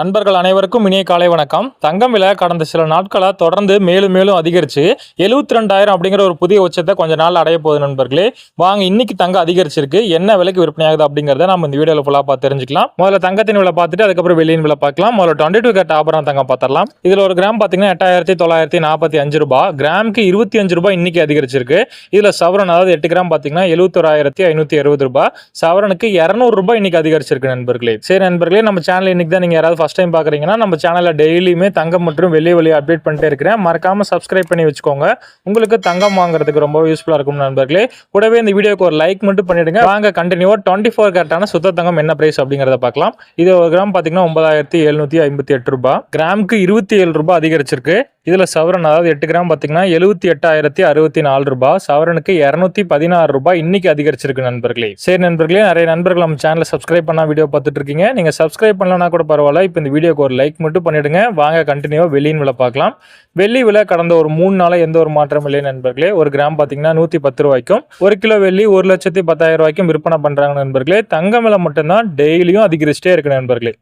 நண்பர்கள் அனைவருக்கும் இனிய காலை வணக்கம். தங்கம் விலை கடந்த சில நாட்களாக தொடர்ந்து மேலும் மேலும் அதிகரிச்சு எழுபத்தி ரெண்டாயிரம் அப்படிங்கிற ஒரு புதிய உச்சத்தை கொஞ்ச நாள் அடைய போகுது நண்பர்களே. வாங்க இன்னைக்கு தங்கம் அதிகரிச்சிருக்கு. என்ன விலைக்கு விற்பனையாகுது அப்படிங்கிறத நம்ம இந்த வீடியோவில் ஃபுல்லாக பார்த்து தெரிஞ்சுக்கலாம். முதல்ல தங்கத்தின் விலை பார்த்துட்டு அதுக்கப்புறம் வெளியின் விலை பார்க்கலாம். முதல்ல டுவெண்ட்டி டூ கேட் ஆபரம் தங்கம் பார்த்துடலாம். இதில் ஒரு கிராம் பார்த்தீங்கன்னா எட்டாயிரத்தி தொள்ளாயிரத்தி நாற்பத்தி அஞ்சு ரூபாய். கிராமுக்கு இருபத்தி அஞ்சு ரூபாய் இன்னைக்கு அதிகரிச்சிருக்கு. இதில் சவரன் அதாவது எட்டு கிராம் பார்த்தீங்கன்னா எழுபத்தொராயிரத்தி ஐநூற்றி அறுபது ரூபாய். சவரனுக்கு இரநூறு ரூபாய் இன்னைக்கு அதிகரிச்சிருக்கு நண்பர்களே. சரி நண்பர்களே நம்ம சேனல் இன்னைக்கு தான் நீங்கள் யாராவது ஃபர்ஸ்ட் டைம் பார்க்குறீங்கன்னா நம்ம சேனலில் டெய்லியுமே தங்கம் மற்றும் வெள்ளி வெளியே அப்டேட் பண்ணிட்டே இருக்கிறேன். மறக்காமல் சப்ஸ்கிரைப் பண்ணி வச்சுக்கோங்க. உங்களுக்கு தங்கம் வாங்குறதுக்கு ரொம்ப யூஸ்ஃபுல்லாக இருக்கும் நண்பர்களே. கூடவே இந்த வீடியோக்கு ஒரு லைக் மட்டும் பண்ணிவிடுங்க வாங்க கண்டினியூவாக டுவெண்ட்டி ஃபோர் கேரட்டான சுத்த தங்கம் என்ன ப்ரைஸ் அப்படிங்கிறத பார்க்கலாம். இது ஒரு கிராம் பார்த்தீங்கன்னா ஒன்பதாயிரத்தி எழுநூற்றி ஐம்பத்தி எட்டு ரூபாய். கிராமுக்கு இருபத்தி ஏழு ரூபாய் அதிகரிச்சிருக்கு. இதில் சவரன் அதாவது எட்டு கிராம் பார்த்தீங்கன்னா எழுபத்தி எட்டாயிரத்தி அறுபத்தி நாலு ரூபாய். சவரனுக்கு இரநூத்தி பதினாறு ரூபாய் இன்னைக்கு அதிகரிச்சிருக்கு நண்பர்களே. சரி நண்பர்களே நிறைய நண்பர்கள் நம்ம சேனலை சப்ஸ்கிரைப் பண்ணால் வீடியோ பார்த்துட்டு இருக்கீங்க. நீங்கள் சப்ஸ்கிரைப் பண்ணலனா கூட பரவாயில்ல. இப்போ இந்த வீடியோக்கு ஒரு லைக் மட்டும் பண்ணிடுங்க. வாங்க கண்டினியூவாக வெள்ளியின் விலை பார்க்கலாம். வெள்ளி விலை கடந்த ஒரு மூணு நாளாக எந்த ஒரு மாற்றம் இல்லை நண்பர்களே. ஒரு கிராம் பார்த்தீங்கன்னா நூற்றி பத்து ரூபாய்க்கும் ஒரு கிலோ வெள்ளி ஒரு லட்சத்தி பத்தாயிரம் ரூபாய்க்கும் விற்பனை பண்ணுறாங்க நண்பர்களே. தங்கம் விலை மட்டும்தான் டெய்லியும் அதிகரிச்சிட்டே இருக்கு நண்பர்களே.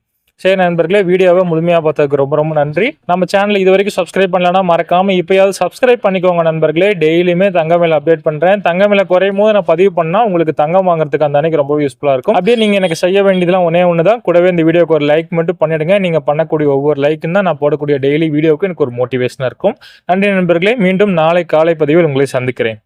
சரி நண்பர்களே வீடியோவை முழுமையாக பார்த்ததுக்கு ரொம்ப ரொம்ப நன்றி. நம்ம சேனல் இது வரைக்கும் சப்ஸ்கிரைப் பண்ணலன்னா மறக்காமல் இப்பயாவது சப்ஸ்கிரைப் பண்ணிக்கோங்க நண்பர்களே. டெய்லியுமே தங்க மேலே அப்டேட் பண்ணுறேன் தங்க மேலே குறையும் போது நான் பதிவு பண்ணால் உங்களுக்கு தங்கம் வாங்குறதுக்கு அந்த அன்னைக்கு ரொம்ப யூஸ்ஃபுல்லாக இருக்கும். அப்படியே நீங்கள் எனக்கு செய்ய வேண்டியதுலாம் ஒன்றே ஒன்று தான் கூடவே இந்த வீடியோக்கு ஒரு லைக் மட்டும் பண்ணிடுங்க. நீங்கள் பண்ணக்கூடிய ஒவ்வொரு லைக்கும் தான் நான் போடக்கூடிய டெய்லி வீடியோவுக்கு எனக்கு ஒரு மோட்டிவேஷனாக இருக்கும். நன்றி நண்பர்களே. மீண்டும் நாளை காலை பதிவில் உங்களை சந்திக்கிறேன்.